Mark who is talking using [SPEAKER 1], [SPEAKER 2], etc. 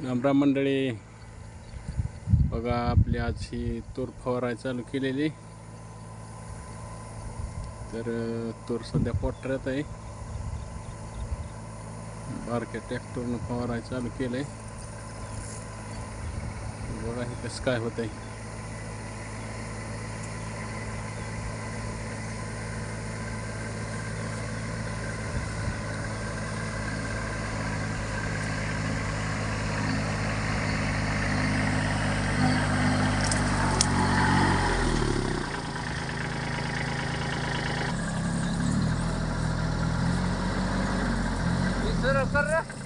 [SPEAKER 1] रामराम मंडळी. बघा आपली आज ही तूर फवाराय चालू केलेली. तर तूर सध्या पोटऱ्यात आहे. बारक्या ट्रॅक्टरनं फवाराय चालू केलंय. बघा हे कसं काय होत आहे Karra karra.